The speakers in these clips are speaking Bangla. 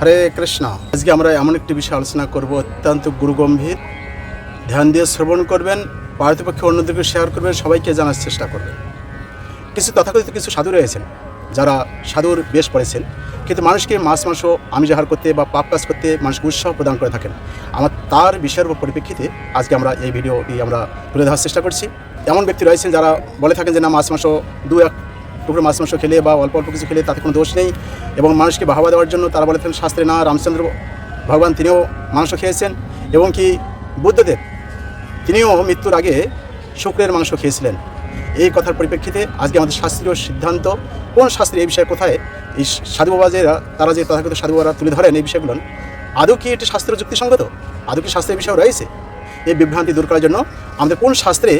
হরে কৃষ্ণ। আজকে আমরা এমন একটি বিষয়ে আলোচনা করব, অত্যন্ত গুরুগম্ভীর। ধ্যান দিয়ে শ্রবণ করবেন পারতপক্ষে অন্যদেরকে শেয়ার করবেন, সবাইকে জানার চেষ্টা করবেন। কিছু তথাকথিত কিছু সাধু রয়েছেন, যারা সাধুর বেশ পড়েছেন, কিন্তু মানুষকে মাছ মাংস আমিষ আহার করতে বা পাপ কাজ করতে মানুষকে উৎসাহ প্রদান করে থাকেন। আমার তার বিষয়ের পরিপ্রেক্ষিতে আজকে আমরা এই ভিডিওটি আমরা তুলে ধরার চেষ্টা করছি। এমন ব্যক্তি রয়েছেন যারা বলে থাকেন যে, না, মাংস দু এক টুকরো মাছ মাংস খেলে বা অল্প অল্প কিছু খেলে তাতে কোনো দোষ নেই এবং মানুষকে বাহাবা দেওয়ার জন্য তারা বলেছেন শাস্ত্রে না, রামচন্দ্র ভগবান তিনিও মাংস খেয়েছেন এবং কি বুদ্ধদেব তিনিও মৃত্যুর আগে শুক্রের মাংস খেয়েছিলেন। এই কথার পরিপ্রেক্ষিতে আজকে আমাদের শাস্ত্রীয় সিদ্ধান্ত, কোন শাস্ত্রে এই বিষয়ে কোথায় এই সাধু বাবা যে তারা যে তথাকথিত সাধু বাবারা তুলে ধরেন এই বিষয়গুলো, আদৌ কি এটি শাস্ত্র যুক্তিসঙ্গত? আদৌ কি শাস্ত্রের বিষয় রয়েছে? এই বিভ্রান্তি দূর করার জন্য আমাদের কোন শাস্ত্রে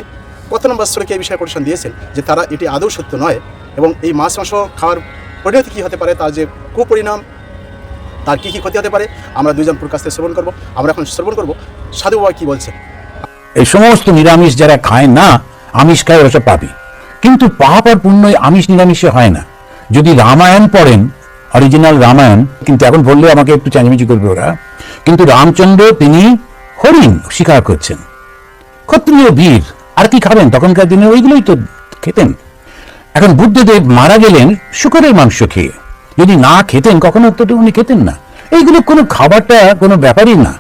কত নম্বর স্তরকে এই বিষয়ে কোটেশন দিয়েছেন যে তারা এটি আদৌ সত্য নয়? এবং এই মাছ মাংস খাওয়ার পরিণতি কী হতে পারে? তার যে কুপরিণাম, তার কী কী ক্ষতি হতে পারে? আমরা দুজন প্রকাশ থেকে শ্রবণ করব। আমরা এখন শ্রবণ করব। সাধু বাবা কী বলছেন এই সমস্ত নিরামিষ যারা খায় না, আমিষ খায় ওরা পাপি। কিন্তু পাপ আর পুণ্য আমিষ নিরামিষে হয় না। যদি রামায়ণ পড়েন অরিজিনাল রামায়ণ, কিন্তু এখন বললে আমাকে একটু চ্যাঁচমেচি করবে ওরা, কিন্তু রামচন্দ্র তিনি হরিণ শিকার করছেন। ক্ষত্রিয় বীর, আর কি খাবেন? তখনকার দিনে ওইগুলোই তো খেতেন। এখন বুদ্ধদেব মারা গেলেন শুকরের মাংস খেয়ে। যদি না খেতেন কখনো তো উনি খেতেন না। এইগুলো কোনো খাবারটা কোনো ব্যাপারই না।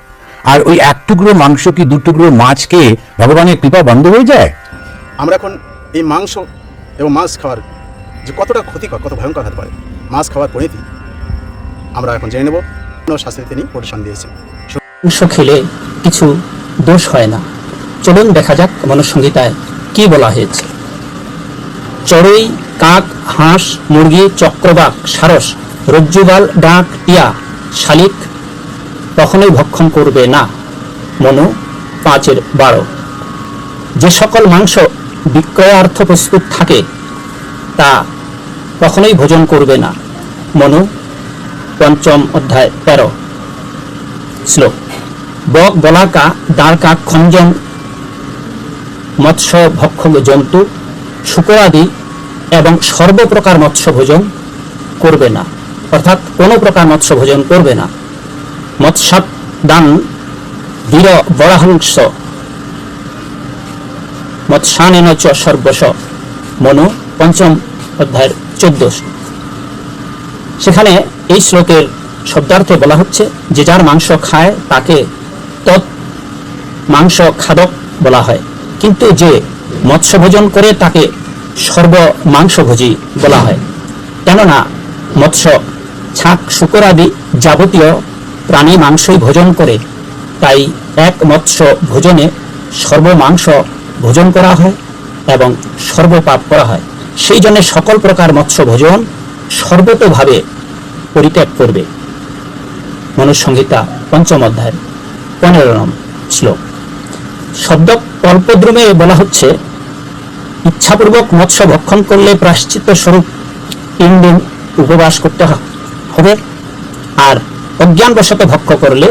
আর ওই এক টুকরো মাংস কি দু টুকরো মাছ খেয়ে ভগবানের কৃপা বন্ধ হয়ে যায়? আমরা এখন এই মাংস এবং মাছ খাওয়ার যে কতটা ক্ষতিকর কত ভয়ঙ্কর হতে পারে মাছ খাওয়ার পরিণতি আমরা এখন জেনে নেব। কোন শাস্ত্রে তিনি কোটেশন দিয়েছেন। মাংস খেলে কিছু দোষ হয় না। চলুন দেখা যাক মনুসংহিতায় কি বলা হয়েছে। চড়ুই, কাক, হাঁস, মুরগি, চক্রবাক, সারস, রজ্জুবাল, ডাক, টিয়া, শালিক কখনোই ভক্ষণ করবে না। মনু, পাঁচের বারো। যে সকল মাংস বিক্রয়ার্থ প্রস্তুত থাকে, তা কখনোই ভোজন করবে না। মনু, পঞ্চম অধ্যায়, তেরো। শ্লোক। বক, বলাকা, দ্বারকা, খঞ্জন, মৎস্য ভক্ষক জন্তু শুকরাদি এবং সর্বপ্রকার মৎস্য ভোজন করবে না। অর্থাৎ কোনো প্রকার মৎস্য ভোজন করবে না। মৎস্যাপ দান বীর বরাহংস। মৎস্যানেন চ সর্বস মনু পঞ্চম অধ্যায়ের চোদ্দ সেখানে এই শ্লোকের শব্দার্থে বলা হচ্ছে যে যার মাংস খায় তাকে তৎ মাংস খাদক বলা হয়। কিন্তু যে মৎস্য ভোজন করে তাকে সর্ব মাংসভোজী বলা হয়। কেননা, মৎস্য, ছাক, শুকর আদি যাবতীয় প্রাণী মাংসই ভোজন করে। তাই এক মৎস্য ভোজনে সর্বমাংস ভোজন করা হয় এবং সর্বপাপ করা হয়। সেই জন্য সকল প্রকার মৎস্য ভোজন সর্বতভাবে পরিত্যাগ করবে। মনুসংহিতা পঞ্চম অধ্যায়, পনেরো শ্লোক। শব্দ কল্পদ্রুমে বলা হচ্ছে ইচ্ছাপূর্বক মৎস্য ভক্ষণ করলে প্রাশ্চিত্য স্বরূপ তিন দিন উপবাস করতে হবে। আর অজ্ঞানবশত ভক্ষ করলে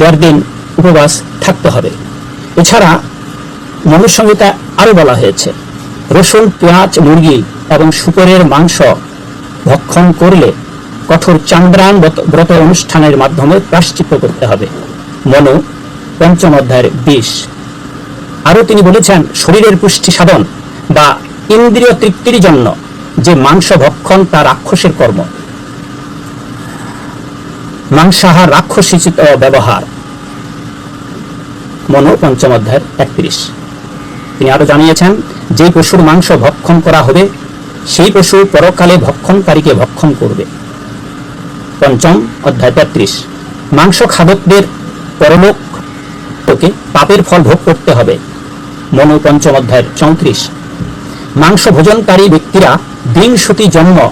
দেড় দিন উপবাস থাকতে হবে। এছাড়া মনুসংহিতা আরও বলা হয়েছে, রসুন, পেঁয়াজ, মুরগি এবং শুকরের মাংস ভক্ষণ করলে কঠোর চান্দ্রায়ণ ব্রত অনুষ্ঠানের মাধ্যমে প্রাশ্চিত্য করতে হবে। মনু, পঞ্চম অধ্যায়ের বিষ আরও তিনি বলেছেন, শরীরের পুষ্টি সাধন বা ইন্দ্রিয় তৃপ্তির জন্য যে মাংস ভক্ষণ তা রাক্ষসের কর্ম। মাংসাহার রাক্ষসীচিত ব্যবহার। মনো পঞ্চম অধ্যায়ের একত্রিশ। তিনি আরও জানিয়েছেন, যে পশুর মাংস ভক্ষণ করা হবে, সেই পশু পরকালে ভক্ষণকারীকে ভক্ষণ করবে। পঞ্চম অধ্যায় তেত্রিশ। মাংস খাদকদের পরলোক পাপের ফল ভোগ করতে হবে। মনু পঞ্চম অধ্যায়ের চৌত্রিশ। মাংস ভোজনকারী ব্যক্তিরা বিংশতি জন্ম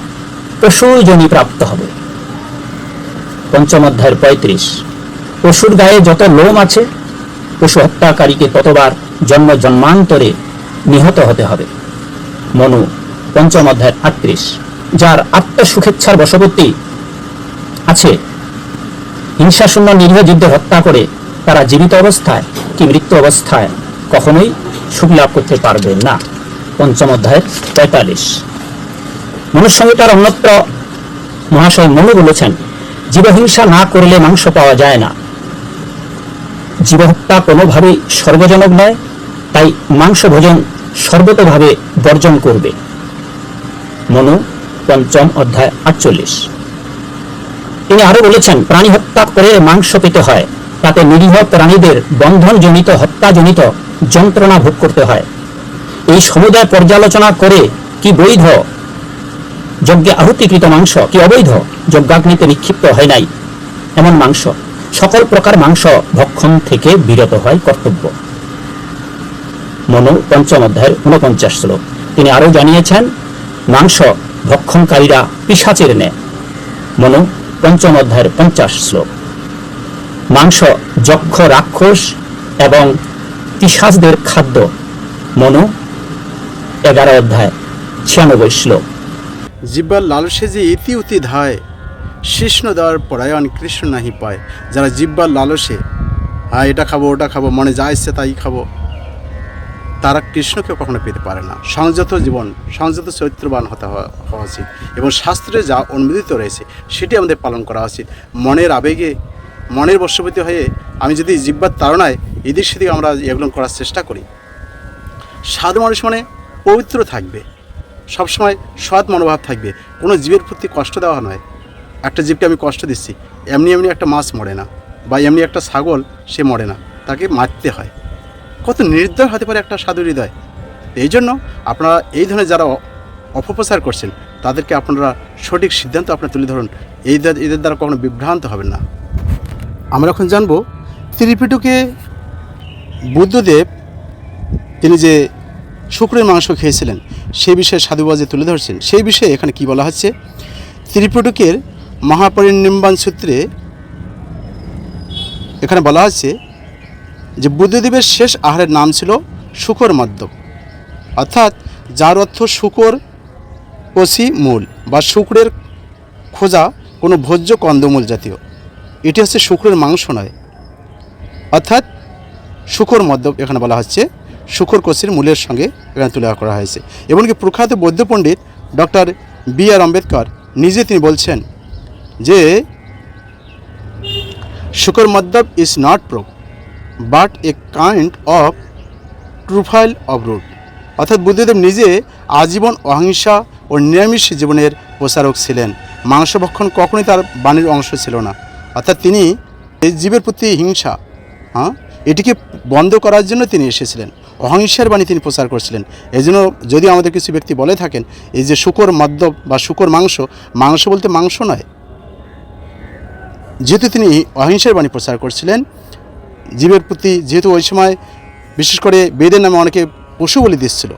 পশুজনি প্রাপ্ত হবে। পঞ্চম অধ্যায়ের পঁয়ত্রিশ। পশুর গায়ে যত লোম আছে, পশু হত্যাকারীকে ততবার জন্ম জন্মান্তরে নিহত হতে হবে। মনু, পঞ্চম অধ্যায়ের আটত্রিশ। যার আত্মসুখেচ্ছার বশবর্তী আছে। হিংসাশূন্য নিরীহ যুদ্ধে হত্যা করে তারা জীবিত অবস্থায় কি মৃত্যু অবস্থায় কখনোই সুখ লাভ করতে পারবে না। পঞ্চম অধ্যায়ের পঁয়তাল্লিশ। মনুষ্যঙ্গিতার অন্যত্র মহাশয় মনু বলেছেন, জীবহিংসা না করলে মাংস পাওয়া যায় না। জীবহত্যা কোনোভাবেই সর্বজনক নয়, তাই মাংস ভোজন সর্বতভাবে বর্জন করবে। মনু, পঞ্চম অধ্যায়, আটচল্লিশ। তিনি আরও বলেছেন, প্রাণী হত্যা করে মাংস পেতে হয়, তাতে নিরীহ প্রাণীদের বন্ধনজনিত, হত্যাজনিত যন্ত্রণা ভোগ করতে হয়। এই সমুদায় পর্যালোচনা করে কি বৈধ? যজ্ঞে আহুতিকৃত মাংস কি অবৈধ? যজ্ঞাগ্নিতে নিক্ষিপ্ত হয় নাই। এমন মাংস, সকল প্রকার মাংস ভক্ষণ থেকে বিরত হয় কর্তব্য। মনু পঞ্চম অধ্যায়ের উনপঞ্চাশ শ্লোক। তিনি আরও জানিয়েছেন, মাংস ভক্ষণকারীরা পিসাচের ন্যায়। মনু পঞ্চম অধ্যায়ের পঞ্চাশ শ্লোক। মাংস যক্ষ রাক্ষস এবং পিসাজদের খাদ্য। মনু এগারো অধ্যায়, ছিয়ানব্বই শ্লোক। জিব্বার লালসে যে ইতি উতি ধায়, কৃষ্ণ দেওয়ার পরায়ণ কৃষ্ণ নাহি পায়। যারা জিব্বার লালসে হ্যাঁ এটা খাব, ওটা খাব, মনে যা ইচ্ছে তাই খাব। তারা কৃষ্ণকে কখনো পেতে পারে না। সংযত জীবন, সংযত চরিত্রবান হতে হওয়া উচিত। এবং শাস্ত্রে যা অনুমোদিত রয়েছে, সেটি আমাদের পালন করা উচিত। মনের আবেগে, মনের বশবর্তী হয়ে আমি যদি জিব্বার তাড়নায় এদিক সেদিক আমরা এগুলো করার চেষ্টা করি। সাধু মানুষ মানে পবিত্র থাকবে। সবসময় সৎ মনোভাব থাকবে। কোনো জীবের প্রতি কষ্ট দেওয়া নয়। একটা জীবকে আমি কষ্ট দিচ্ছি। এমনি এমনি একটা মাছ মরে না বা এমনি একটা ছাগল সে মরে না। তাকে মারতে হয়। কত নির্দয় হতে পারে একটা সাধু হৃদয়। এই জন্য আপনারা এই ধরনের যারা অপপ্রচার করছেন, তাদেরকে আপনারা সঠিক সিদ্ধান্ত আপনারা তুলে ধরুন। এই এদের দ্বারা কখনো বিভ্রান্ত হবেন না। আমরা এখন জানব ত্রিপিটকে বুদ্ধদেব, তিনি যে শুক্রের মাংস খেয়েছিলেন। সেই বিষয়ে সাধুবাজে তুলে ধরছেন। সেই বিষয়ে এখানে কি বলা হচ্ছে? ত্রিপুটকের মহাপরিনির্বাণ সূত্রে এখানে বলা হচ্ছে যে, বুদ্ধদেবের শেষ আহারের নাম ছিল শুকর মদ্য অর্থাৎ যার অর্থ শুকর কষি মূল বা শুক্রের খোঁজা কোনো ভোজ্য কন্দমূল জাতীয়। এটি হচ্ছে শুক্রের মাংস নয়। অর্থাৎ শুকর মদ্য এখানে বলা হচ্ছে শুকর কষির মূলের সঙ্গে এখানে তুলে করা হয়েছে। এমনকি প্রখ্যাত বৌদ্ধ পণ্ডিত ডক্টর বি আর আম্বেদকর নিজে তিনি বলছেন যে, শুকর মদ্যব is not pork but a kind of truffle of root অর্থাৎ বুদ্ধদেব নিজে আজীবন অহিংসা ও নিরামিষ জীবনের প্রসারক ছিলেন। মাংস ভক্ষণ কখনোই তার বাণীর অংশ ছিল না। অর্থাৎ তিনি জীবের প্রতি হিংসা হ্যাঁ এটিকে বন্ধ করার জন্য তিনি এসেছিলেন। অহিংসার বাণী তিনি প্রচার করছিলেন। এই জন্য যদি আমাদের কিছু ব্যক্তি বলে থাকেন, এই যে শুকর মদ্য বা শুকর মাংস মাংস বলতে মাংস নয়। যেহেতু তিনি অহিংসার বাণী প্রচার করছিলেন, জীবের প্রতি যেহেতু ওই সময় বিশেষ করে বেদের নামে অনেকে পশু বলি দিচ্ছিল,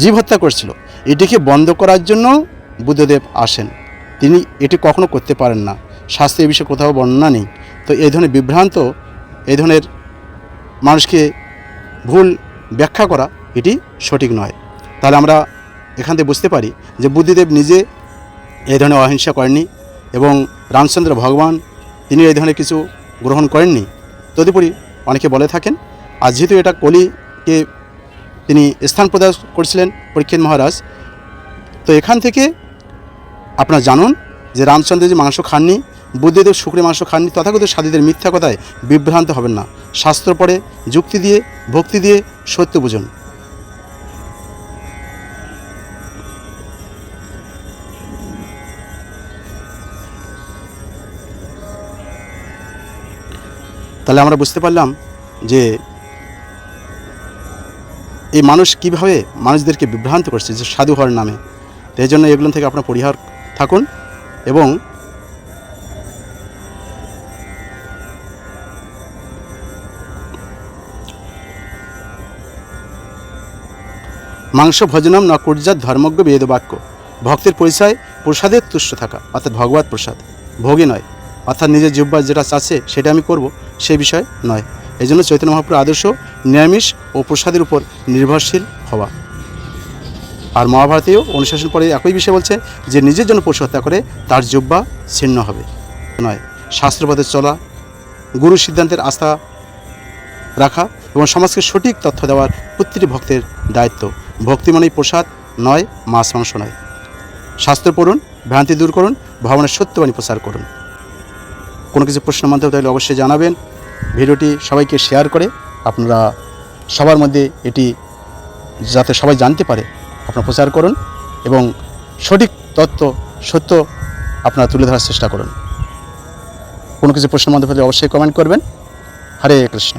জীব হত্যা করছিল, এটিকে বন্ধ করার জন্য বুদ্ধদেব আসেন। তিনি এটি কখনো করতে পারেন না। শাস্ত্রে বিষয়ে কোথাও বর্ণনা নেই। তো এই ধরনের বিভ্রান্ত, এই ধরনের মানুষকে ভুল ব্যাখ্যা করা এটি সঠিক নয়। তাহলে আমরা এখান থেকে বুঝতে পারি যে বুদ্ধিদেব নিজে এই ধরনের অহিংসা করেননি এবং রামচন্দ্র ভগবান তিনি এই ধরনের কিছু গ্রহণ করেননি। তদুপরি অনেকে বলে থাকেন, আর যেহেতু এটা কলিকে তিনি স্থান প্রদান করেছিলেন পরীক্ষিত মহারাজ, তো এখান থেকে আপনারা জানুন যে রামচন্দ্র যে মাংস খাননি বুদ্ধদেব শুক্রের মাংস খাননি তথাগত সাধীদের মিথ্যা কথায় বিভ্রান্ত হবেন না। শাস্ত্র পড়ে, যুক্তি দিয়ে, ভক্তি দিয়ে সত্য বুঝুন। তাহলে আমরা বুঝতে পারলাম যে এই মানুষ কীভাবে মানুষদেরকে বিভ্রান্ত করছে যে সাধু হওয়ার নামে। তো এই জন্য এগুলো থেকে আপনার পরিহার থাকুন এবং মাংস ভজনম ন কুর্জাত ধর্মজ্ঞ বেদ বাক্য ভক্তের পরিচয় প্রসাদের তুষ্ট থাকা, অর্থাৎ ভগবত প্রসাদ। ভোগে নয়, অর্থাৎ নিজের জিব্বা যেটা চাচ্ছে সেটা আমি করব, সে বিষয় নয়। এই জন্য চৈতন্য মহাপুর আদর্শ নিরামিষ ও প্রসাদের উপর নির্ভরশীল হওয়া। আর মহাভারতীয় অনুশাসন পরে একই বিষয় বলছে যে নিজের জন্য পশু হত্যা করে তার জব্বা ছিন্ন হবে। নয় শাস্ত্রপথে চলা গুরু সিদ্ধান্তের আস্থা রাখা এবং সমাজকে সঠিক তথ্য দেওয়ার প্রতিটি ভক্তের দায়িত্ব। ভক্তি মানেই প্রসাদ, নয় মাছ, মাংস নয়। শাস্ত্র পড়ুন, ভ্রান্তি দূর করুন, ভগবানের সত্যবাণী প্রচার করুন। কোনো কিছু প্রশ্নের মাধ্যমে তাহলে অবশ্যই জানাবেন। ভিডিওটি সবাইকে শেয়ার করে আপনারা সবার মধ্যে এটি যাতে সবাই জানতে পারে, আপনারা প্রচার করুন এবং সঠিক তত্ত্ব সত্য আপনারা তুলে ধরার চেষ্টা করুন। কোনো কিছু প্রশ্নের মাধ্যমে অবশ্যই কমেন্ট করবেন। হরে কৃষ্ণ।